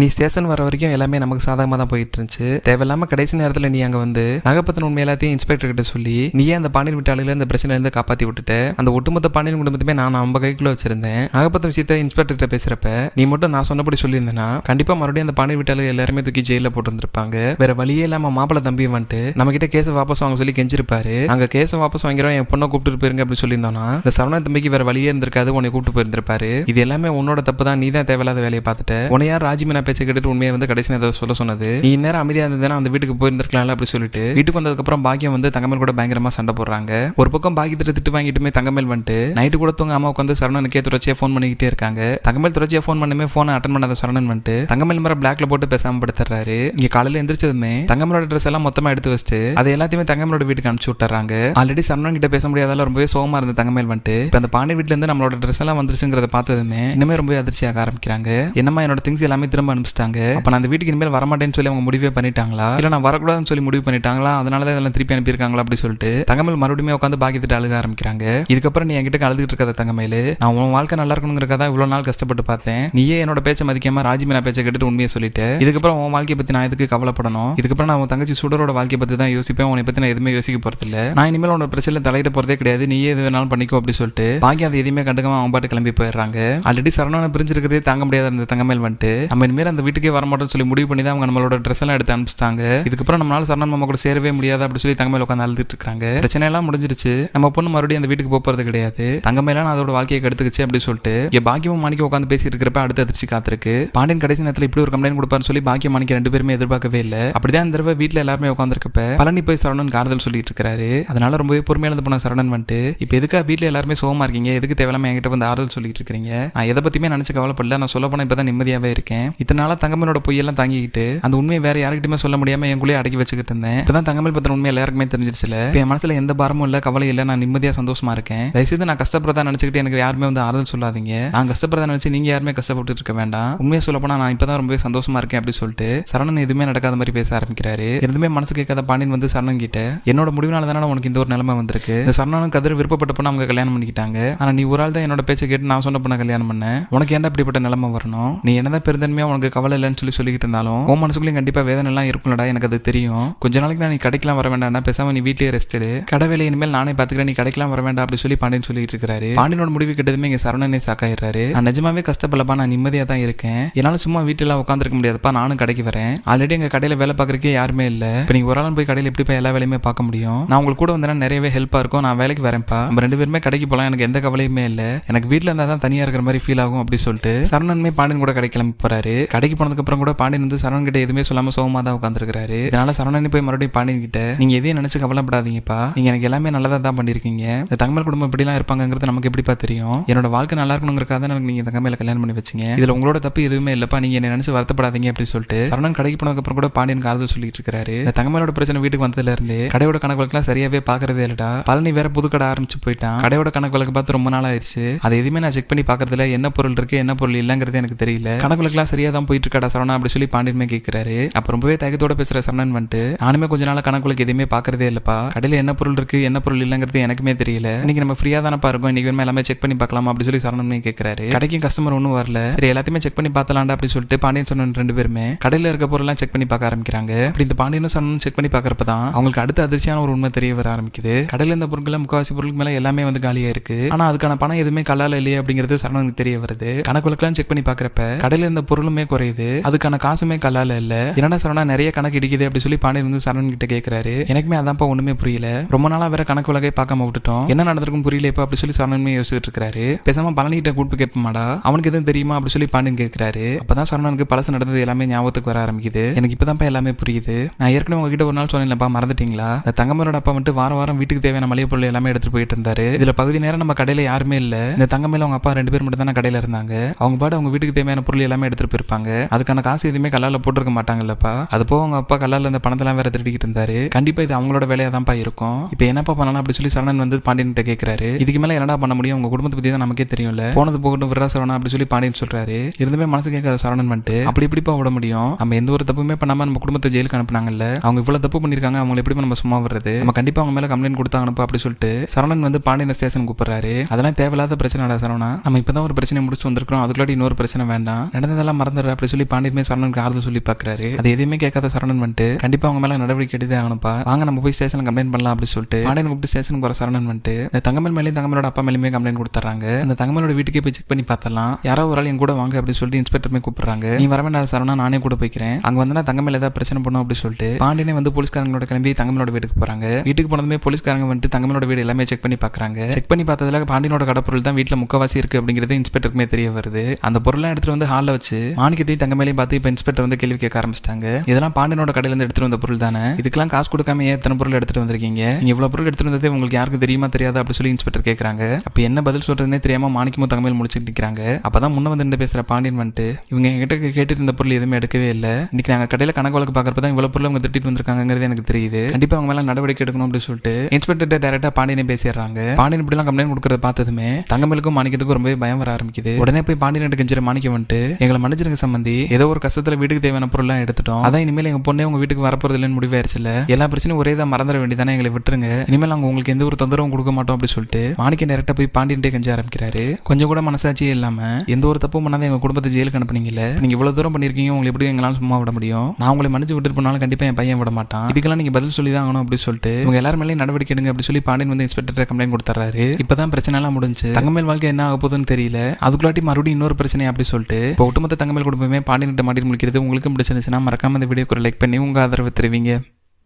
நீ ஸ்டேஷன் வர வரைக்கும் எல்லாமே நமக்கு சாதகமாக தான் போயிட்டு இருந்துச்சு தேவையில்லாம கடைசி நேரத்தில் நீ அங்கே வந்து நகப்பத்தின உண்மை எல்லாத்தையும் இன்ஸ்பெக்டர் கிட்ட சொல்லி நீயே அந்த பாண்டியன் வீட்டாளில இந்த பிரச்சனையில இருந்து காப்பாற்றி விட்டுட்டு. அந்த ஒட்டுமொத்த பாண்டியன் குடும்பத்தையுமே நான் நம்ம கைக்குள்ள வச்சிருந்தேன். நகப்பத்தின விஷயத்த இன்ஸ்பெக்டர் கிட்ட பேசுறப்ப நீ மட்டும் நான் சொன்னபடி சொல்லியிருந்தேன்னா கண்டிப்பா மறுபடியும் அந்த பாண்டியன் வீட்டாளர் எல்லாருமே தூக்கி ஜெயில போட்டு வந்திருப்பாங்க வேற வழியே இல்லாம மாப்பிள தம்பி வந்துட்டு நம்ம கிட்ட கேஸை வாபஸ் வாங்க சொல்லி கெஞ்சிருப்பாரு. அங்க கேஸை வாபஸ் வாங்கிறோம் என் பொண்ணை கூப்பிட்டு போயிருங்க அப்படின்னு சொல்லியிருந்தோம்னா இந்த சரவண தம்பிக்கு வேற வழியே இருந்திருக்காது உன்னை கூப்பிட்டு போயிருந்திருப்பாரு. இது எல்லாமே உன்னோட தப்பு தான் நீ தான் தேவையில்லாத வேலையை பார்த்துட்டு. உன்னை யார் ராஜிமீனா பேச்சை கேட்டுட்டு உண்மையை வந்து கடைசி நேரத்தில் சொல்ல சொன்னது. நீ இந்நேரம் அமைதியா இருந்ததுன்னா அந்த வீட்டுக்கு போயிருந்திருக்கலாம்ல அப்படி சொல்லிட்டு. வீட்டுக்கு வந்ததுக்கப்புறம் பாக்கியம் வந்து தங்கமேல் கூட பயங்கரமா சண்டை போடுறாங்க. ஒரு பக்கம் பாக்கியத்திட்ட திட்டு வாங்கிட்டுமே தங்கமேல் வந்துட்டு நைட்டு கூட தூங்க அம்மா உட்காந்து சரணனுக்கே தொடர்ச்சியா ஃபோன் பண்ணிக்கிட்டே இருக்காங்க. தங்கமேல் தொடர்ச்சியா ஃபோன் பண்ணுமே ஃபோனை அட்டன் பண்ணாத சரணன் வந்துட்டு தங்கமேல் மேல பிளாக்ல போட்டு பேசாம படுத்துறாரு. இங்க காலையில எந்திரிச்சதுமே தங்கமலோட ட்ரெஸ் எல்லாம் மொத்தமா எடுத்து வச்சுட்டு அது எல்லாத்தையுமே தங்கமலோட வீட்டுக்கு அனுப்பிச்சு விட்டுறாங்க. ஆல்ரெடி சரணன் கிட்ட பேச முடியாதால ரொம்பவே சோகமா இருந்த தங்கமேல் வந்துட்டு அந்த பாண்டி வீட்டிலேருந்து இருந்து நம்மளோட ட்ரெஸ் எல்லாம் வந்துருச்சுங்கிறத பார்த்ததுமே இன்னுமே ரொம்ப அதிர்ச்சியாக ஆரம்பிக்கிறாங்க. என்னமா என்னோட திங்ஸ் எல்லாமே திரும்ப அனுப்பிச்சிட்டாங்க. அப்ப நான் அந்த வீட்டுக்கு இனிமேல் வரமாட்டேன்னு சொல்லி அவங்க முடிவே பண்ணிட்டாங்களா? இல்ல நான் வரக்கூடாதுன்னு சொல்லி முடிவு பண்ணிட்டாங்களா? அதனால தான் இதெல்லாம் திருப்பி அனுப்பியிருக்காங்களா அப்படி சொல்லிட்டு தங்கமேல் மறுபடியும் உட்காந்து பாக்கியத்திட்டு அழுக ஆரம்பிக்கிறாங்க. இதுக்கப்புறம் நீ என்கிட்ட அழுதுகிட்டு இருக்காத தங்கமேல் நான் உன் வாழ்க்கை நல்லா இருக்கணுங்கிறதா தான் இவ்வளவு நாள் கஷ்டப்பட்டு பார்த்தேன். நீயே என்னோட பேச்சை மதிக்காம ராஜிமீனா பேச்சை கேட்டுட்டு உண்மையை சொல்லிட்டு. இதுக்கப்புறம் உன் வாழ்க்கையை பத்தி நான் எதுக்கு கவலைப்படணும்? இதுக்கப்புறம் நான் உன் தங்கச்சி சுடரோட வாழ்க்கையை பத்தி தான் யோசிப்பேன். உன்னை பத்தி நான் எதுவுமே யோசிக்க போறது இல்ல நான் இனிமேல் உன்னோட பிரச்சனை தலையிட போறதே கிடையாது. நீயே எது வேணாலும் பண்ணிக்கோ அப்படி சொல்லிட்டு பாக்கி அதை எதுவுமே கண்டுக்காம அவன் பாட்டு கிளம்பி போயிடுறாங்க. ஆல்ரெடி சரணனை பிரிஞ்சிருக்கிறதே தாங்க முடியாத இருந்த தங்கமேல் வந்துட்டு நம்ம இனிமேல் அந்த வீட்டுக்கே வரமாட்டோம்னு சொல்லி முடிவு பண்ணி தான் அவங்க நம்மளோட ட்ரெஸ் எல்லாம் எடுத்து அனுப்பிச்சிட்டாங்க. இதுக்கப்புறம் நம்மளால சரணன் மாமா கூட சேரவே முடியாது அப்படின்னு சொல்லி தங்கமேல் உட்காந்து அழுதுட்டு இருக்காங்க. பிரச்சனை எல்லாம் முடிஞ்சிருச்சு. நம்ம பொண்ணு மறுபடியும் அந்த வீட்டுக்கு போக போறது கிடையாது தங்கமேலாம் அதோட வாழ்க்கையை கெடுத்துக்கிச்சு அப்படின்னு சொல்லிட்டு இங்க பாக்கியமும் மாணிக்க உட்காந்து பேசிட்டு இருக்கிறப்ப அடுத்த அதிர்ச்சி காத்திருக்கு. பாண்டியன் கடைசி நேரத்தில் இப்படி ஒரு கம்ப்ளைண்ட் கொடுப்பாருன்னு சொல்லி பாக்கியம் மாணிக்க ரெண்டு பேருமே எதிர்பார்க்கவே இல்லை. அப்படிதான் இந்த தடவை வீட்டில் எல்லாருமே உட்காந்துருக்கப்ப பழனி போய் சரவணன் ஆறுதல் சொல்லிட்டு இருக்காரு. அதனால ரொம்பவே பொறுமையா இருந்து போன சரவணன் வந்துட்டு இப்போ எதுக்காக வீட்டில் எல்லாருமே சோகமா இருக்கீங்க? எதுக்கு தேவையில்லாம என்கிட்ட வந்து ஆறுதல் சொல்லிட்டு இருக்கீங்க நான் எதை பத்தியுமே நினைச்சு கவலைப்படல. நான் சொல்ல போனா இப்பதான் நிம்மதியாவே இருக்கேன். இத்தனை நாளா தங்கமனோட பொய்யெல்லாம் தாங்கிக்கிட்டு அந்த உண்மையை வேற யாருக்கிட்டுமே சொல்ல முடியாம என் அடக்கி வச்சுக்கிட்டு இருந்தேன். இப்பதான் தங்கமல் பத்தின உண்மை எல்லாருக்குமே தெரிஞ்சிருச்சுல. இப்போ என் மனசுல எந்த பாரமும் இல்ல கவலை இல்ல நான் நிம்மதியா சந்தோஷமா இருக்கேன். தயவுசெய்து நான் கஷ்டப்படுறதா நினைச்சுக்கிட்டு எனக்கு யாருமே வந்து ஆறுதல் சொல்லாதீங்க. நான் கஷ்டப்படுறதா நினைச்சு நீங்க யாருமே கஷ்டப்பட்டு இருக்க வேண்டாம். உண்மையை சொல்ல போனா நான் இப்பதான் ரொம்பவே சந்தோஷமா இருக்கேன் அப்படின்னு சொல்லிட்டு சரணன் எதுவுமே நடக்காத மாதிரி பேச ஆரம்பிக்கிறாரு. எதுவுமே மனசு கேட்காத பாண்டியன் வந்து சரணன் கிட்ட என்னோட முடிவுனால தானே உனக்கு இந்த ஒரு நிலைமை வந்திருக்கு? இந்த சரணனும் கதிர் விருப்பப்பட்ட பொண்ணு அவங்க கல்யாணம் பண்ணிக்கிட்டாங்க. ஆனா நீ ஒரு ஆள் தான் என்னோட பேச்சை கேட்டு நான் சொன்ன பொண்ணை கல்யாணம் பண்ணேன் உனக்கு ஏன்டா இப்படிப்பட்ட நிலைமை வரணும்? நீ என்னதான் பெருந்தன்மையா உனக்கு கவலை இல்லைன்னு சொல்லி சொல்லிக்கிட்டு இருந்தாலும் உன் மனசுக்குள்ளேயும் கண்டிப்பா வேதனை எல்லாம் இருக்கும்லடா எனக்கு அது தெரியும். கொஞ்ச நாளைக்கு நான் நீ கடைக்கெல்லாம் வர வேண்டாம் பேசாம நீ வீட்லயே ரெஸ்ட் எடு கடை வேலை இனிமேல் நானே பாத்துக்கிறேன் நீ கடைக்கலாம் வர வேண்டாம் அப்படி சொல்லி பாண்டியன் சொல்லிட்டு இருக்காரு பாண்டியனோட முடிவு கிட்டதுமே இங்க சரணனே சாக்காயிடுறாரு. நான் நிஜமாவே கஷ்டப்படலப்பா நான் நிம்மதியா தான் இருக்கேன். என்னால சும்மா வீட்டுல உட்காந்துருக்க முடியாதுப்பா நானும் கடைக்கு வரேன். ஆல்ரெடி எங்க கடையில வேலை பார்க்குறக்கே யாருமே இல்ல. இப்ப நீங்க ஒரு ஆள் போய் கடையில எப்படி போய் எல்லா வேலையுமே பார்க்க முடியும்? நான் உங்களுக்கு கூட வந்தேன்னா நிறையவே ஹெல்ப்பா இருக்கும் நான் வேலைக்கு வரேன்ப்பா. நம்ம ரெண்டு பேருமே கடைக்கு போலாம் எனக்கு எந்த கவலையுமே இல்ல. எனக்கு வீட்டில் இருந்தா தான் தனியா இருக்கிற மாதிரி ஃபீல் ஆகும் அப்படி சொல்லிட்டு சரணன்மே பாண்டியன் கூட கடை கிளம்பி போறாரு. கடைக்கு போனதுக்கு அப்புறம் கூட பாண்டியன் வந்து சரவணன் கிட்ட எதுவுமே சொல்லாம சோகமா தான் உட்காந்துருக்காரு இதனால சரணன் போய் மறுபடியும் பாண்டியன் கிட்ட நீங்க எதையும் நினைச்சு கவலைப்படாதீங்கப்பா. நீங்க எனக்கு எல்லாமே நல்லதா தான் பண்ணிருக்கீங்க. இந்த தங்கமல் குடும்பம் இப்படிலாம் இருப்பாங்கிறது நமக்கு எப்படிப்பா தெரியும்? என்னோட வாழ்க்கை நல்லா இருக்கணுங்கிறக்காக தான் எனக்கு நீங்க தங்கமேல கல்யாணம் பண்ணி வச்சீங்க. இதுல உங்களோட தப்பு எதுவுமே இல்லப்பா. நீங்க என்ன நினைச்சு வருத்தப்படாதீங்க அப்படின்னு சொல்லிட்டு சரவணன் கடைக்கு போனதுக்கு அப்புறம் கூட பாண்டியன் காதல் சொல்லிட்டு இருக்காரு. இந்த தங்கமேலோட பிரச்சனை வீட்டுக்கு வந்ததுல இருந்து கடையோட கணக்கு சரியாவே பாக்குறதே இல்லடா. பழனி வேற புது கடை ஆரம்பிச்சு போயிட்டான். கடையோட கணக்கு வழக்கு பார்த்து ரொம்ப நாள் ஆயிடுச்சு. அதை எதுவுமே நான் செக் பண்ணி பாக்குறதுல என்ன பொருள் இருக்கு என்ன பொருள் இல்லங்கிறது எனக்கு தெரியல. கணக்கு விளக்குலாம் சரியா தான் போயிட்டு இருக்காடா சரவணா அப்படி சொல்லி பாண்டியனுமே கேட்கிறாரு அப்ப ரொம்பவே தயக்கத்தோட பேசுற சரணன் வந்துட்டு நானுமே கொஞ்ச நாள் கணக்குளுக்கு எதுவுமே பாக்குறதே இல்லப்பா. கடையில் என்ன பொருள் இருக்கு என்ன பொருள் இல்லங்கிறது எனக்குமே தெரியல. இன்னைக்கு நம்ம ஃப்ரீயா தானப்பா இருக்கோம் இன்னைக்கு வேணுமா எல்லாமே செக் பண்ணி பார்க்கலாமா அப்படி சொல்லி சரணமே கேட்கிறாரு கடைக்கும் கஸ்டமர் ஒன்றும் வரல. சரி எல்லாத்தையுமே செக் பண்ணி பார்த்தலாம்டா அப்படி சொல்லிட்டு பாண்டியன் சொன்ன ரெண்டு பேருமே கடையில் இருக்க பொருள்லாம் செக் பண்ணி பார்க்க ஆரம்பிக்கிறாங்க. அப்படி இந்த பாண்டியனும் சரணனும் செக் பண்ணி பார்க்கறப்ப தான் அவங்களுக்கு அடுத்த அதிர்ச்சியான ஒரு உண்மை தெரிய வர ஆரம்பிக்குது. கடையில் இந்த பொருட்கள் முக்காவாசி பொருளுக்கு மேல எல்லாமே வந்து காலியா இருக்கு. ஆனா அதுக்கான பணம் எதுவுமே கல்லால இல்லையே அப்படிங்கிறது சரணனுக்கு தெரிய வருது. கணக்குளுக்கெல்லாம் செக் பண்ணி பார்க்கறப்ப கடையில் இருந்த பொருளுமே குறையுது. அதுக்கான காசுமே கல்லால இல்ல. என்னடா சரணா நிறைய கணக்கு இடிக்குது அப்படி சொல்லி பாண்டியன் வந்து சரணன் கிட்ட கேட்கிறாரு எனக்குமே அதான்ப்பா ஒண்ணுமே புரியல. ரொம்ப நாளா வேற கணக்கு உலகை பார்க்காம விட்டுட்டோம். என்ன நடந்திருக்கும் புரியல இப்ப அப்படி சொல்லி சரணனுமே யோசிச்சுட்டு இருக்காரு. பேசாம பழனி கிட்ட கூப்பிட்டு கேட்பமாடா? அவனுக்கு எதுவும் தெரியுமா? அப்படி சொல்லி பாண்டியன் கேட்கிறாரு அப்பதான் சரணனுக்கு பழசு நடந்தது எல்லாமே ஞாபகத்துக்கு வர ஆரம்பிக்குது. எனக்கு இப்பதான்ப்பா எல்லாமே புரியுது. நான் ஏற்கனவே உங்ககிட்ட ஒரு நாள் சொன்னேன்லப்பா மறந்துட்டீங்களா? இந்த தங்கமரோட அப்பா வந்துட்டு வாரம் வாரம் வீட்டுக்கு தேவையான மளிகை பொருள் எல்லாமே எடுத்துட்டு போயிட்டு இருந்தாரு. இதுல பகுதி நேரம் நம்ம கடையில யாருமே இல்ல. இந்த தங்கமேல அவங்க அப்பா ரெண்டு பேர் மட்டும் தான் கடையில இருந்தாங்க. அவங்க பாடு அவங்க வீட்டுக்கு தேவையான பொருள் எல்லாமே எடுத்துட்டு போயிருப்பாங்க. அதுக்கான காசு எதுவுமே கல்லால போட்டிருக்க மாட்டாங்கல்லப்பா. அது போக அவங்க அப்பா கல்லால இந்த பணத்தெல்லாம் வேற திருடிக்கிட்டு இருந்தாரு. கண்டிப்பா இது அவங்களோட வேலையா தான்ப்பா இருக்கும். இப்போ என்னப்பா பண்ணலாம் அப்படி சொல்லி சரணன் வந்து பாண்டியன் கிட்ட கேட்கிறாரு இதுக்கு மேல என்னடா பண்ண முடியும்? உங்க குடும்பத்தை பத்தி தான் நமக்கே தெரியும்ல. போனது போகட்டும் விரா சரவணா அப்படி சொல்லி பாண்டியன் சொல்றாரு. இருந்துமே மனசு கேட்காத சரணன் வந்துட்டு அப்படி இப்படிப்பா விட முடியும்? நம்ம எந்த ஒரு தப்புமே பண்ணாம நம்ம குடும்பத்தை ஜெயிலுக்கு அனுப்புனாங்கல்ல? அவங்க இவ்வளவு தப்பு பண்ணிருக்காங்க அவங்க எப்படி நம்ம சும்மா வர்றது நம்ம கண்டிப்பா அவங்க மேல கம்ப்ளைண்ட் கொடுத்தாங்கப்பா அப்படி சொல்லிட்டு சரணன் வந்து பாண்டியன் ஸ்டேஷன் கூப்பிடுறாரு. அதெல்லாம் தேவையில்லாத பிரச்சனைடா சரவணா நம்ம இப்பதான் ஒரு பிரச்சனை முடிச்சு வந்திருக்கிறோம். அதுக்குள்ளாடி இன்னொரு பிரச்சனை வேண்டாம். நடந்ததெல்லாம் மறந்துடுற அப்படி சொல்லி பாண்டியமே சரணனுக்கு ஆறுதல் சொல்லி பாக்குறாரு அது எதுவுமே கேட்காத சரணன் வந்துட்டு கண்டிப்பா அவங்க மேல நடவடிக்கை எடுத்து ஆகணும்ப்பா. வாங்க நம்ம போய் ஸ்டேஷன் கம்ப்ளைண்ட் பண்ணலாம் அப்படின்னு சொல்லிட்டு பாண்டியன் கூப்பிட்டு ஸ்டேஷனுக்கு போற சரணன் வந்துட்டு இந்த தங்கமல் மேலேயும் தங்கமலோட அப்பா மேலேயுமே கம்ப்ளைண்ட் கொடுத்துறாங்க அந்த தங்கமலோட வீட்டுக்கே போய் செக் பண்ணி பார்த்தலாம் யாரோ ஒரு ஆள் என் கூட வாங்க அப்படின்னு சொல்லிட்டு இன்ஸ்பெக்டருமே கூப்பிடுறாங்க. நீ வர வேண்டாம் சரணா நானே கூட போய்க்கிறேன். அங்க வந்து நான் தங்கமேல ஏதாவது பிரச்சனை பண்ணும் அப்படின்னு சொல்லிட்டு பாண்டியனே வந்து போலீஸ்காரங்களோட கிளம்பி தங்கமலோட வீட்டுக்கு போறாங்க. வீட்டுக்கு போனதுமே போலீஸ்காரங்க வந்துட்டு தங்கமலோட வீடு எல்லாமே செக் பண்ணி பாக்குறாங்க செக் பண்ணி பார்த்ததுல பாண்டியனோட கடப்பொருள் தான் வீட்டுல முக்கவாசி இருக்கு அப்படிங்கிறது இன்ஸ்பெக்டருக்குமே தெரிய வருது. அந்த பொருளை எடுத்துட்டு வந்து ஹாலில் வச்சு மாணிக்கத்தையும் தங்கமேலையும் பார்த்து இப்போ இன்ஸ்பெக்டர் வந்து கேள்வி கேட்க ஆரம்பிச்சிட்டாங்க. இதெல்லாம் பாண்டியனோட கடையில இருந்து எடுத்துட்டு வந்த பொருள் தானே? இதுக்கெல்லாம் காசு கொடுக்காம ஏன் எத்தனை பொருள் எடுத்துட்டு வந்திருக்கீங்க? நீங்க இவ்வளவு பொருள் எடுத்துட்டு வந்ததே உங்களுக்கு யாருக்கும் தெரியுமா தெரியாதா அப்படி சொல்லி இன்ஸ்பெக்டர் கேட்கறாங்க அப்போ என்ன பதில் சொல்றதுனே தெரியாம மாணிக்கமும் தங்கமேல் முடிச்சுட்டு நிக்கிறாங்க. அப்பதான் முன்ன வந்து நின்று பேசுற பாண்டியன் வந்துட்டு இவங்க எங்கிட்ட கேட்டுட்டு இருந்த பொருள் எதுவுமே எடுக்கவே இல்லை. இன்னைக்கு நாங்க கடையில கணக்கு வழக்கு பாக்குறப்ப தான் இவ்வளவு பொருள் அவங்க திட்டிட்டு வந்திருக்காங்கிறது எனக்கு தெரியுது. கண்டிப்பா அவங்க மேல நடவடிக்கை எடுக்கணும் அப்படின்னு சொல்லிட்டு இன்ஸ்பெக்டர் டேரக்டா பாண்டியனே பேசிடுறாங்க. பாண்டியன் இப்படி எல்லாம் கம்ப்ளைண்ட் கொடுக்கறத பார்த்ததுமே தங்கமேலுக்கும் மாணிக்கத்துக்கும் ரொம்பவே பயம் வர ஆரம்பிக்குது. உடனே போய் பாண்டியன் கெஞ்சிர மாணிக்கம் வந்துட்டு எங்களை மன்னிச்சிருங்க சம்பந்தி ஏதோ ஒரு கஷ்டத்துல வீட்டுக்கு தேவையான பொருள்லாம் எடுத்துட்டோம். அதான் இனிமேல் எங்க பொண்ணே உங்க வீட்டுக்கு வரப்போறது இல்லைன்னு முடிவாயிருச்சுல எல்லா பிரச்சனையும் ஒரே தான் மறந்துட வேண்டியதானே எங்களை விட்டுருங்க. இனிமேல் நாங்க உங்களுக்கு எந்த ஒரு தொந்தரவும் கொடுக்க மாட்டோம் அப்படின்னு சொல்லிட்டு மாணிக்க டேரக்டா போய் பாண்டியன்ட்டே கெஞ்ச ஆரம்பிக்கிறாரு. கொஞ்சம் கூட மனசாட்சியே இல்லாம எந்த ஒரு தப்பும் பண்ணாத எங்க குடும்பத்தை ஜெயிலுக்கு அனுப்புனீங்கல்ல? நீங்க இவ்வளவு தூரம் பண்ணிருக்கீங்க உங்களை எப்படி எங்களால சும்மா விட முடியும்? நான் உங்களை மன்னிச்சு விட்டுட்டு போனாலும் கண்டிப்பா என் பையன் விட மாட்டான். இதுக்கெல்லாம் நீங்க பதில் சொல்லி தான் ஆகணும் அப்படின்னு சொல்லிட்டு உங்க எல்லாரும் மேலேயும் நடவடிக்கை எடுங்க அப்படி சொல்லி பாண்டியன் வந்து இன்ஸ்பெக்டர் கம்ப்ளைண்ட் கொடுத்துறாரு இப்பதான் பிரச்சனை எல்லாம் முடிஞ்சு தங்கமேல் வாழ்க்கை என்ன ஆக போகுதுன்னு தெரியல. அதுக்குள்ளாட்டி மறுபடியும் இன்னொரு பிரச்சனை அப்படி சொல்லிட்டு இப்போ ஒட்டுமொத்த தங்கமேல் குடும்பமே பாண்டியன்கிட்ட மாட்டி முடிக்கிறது உங்களுக்கும் பிடிச்சிருந்துச்சுன்னா மறக்காம இந்த வீடியோக்கு ஒரு லைக் பண்ணி உங்கள் ஆதரவு தெரிவிங்க.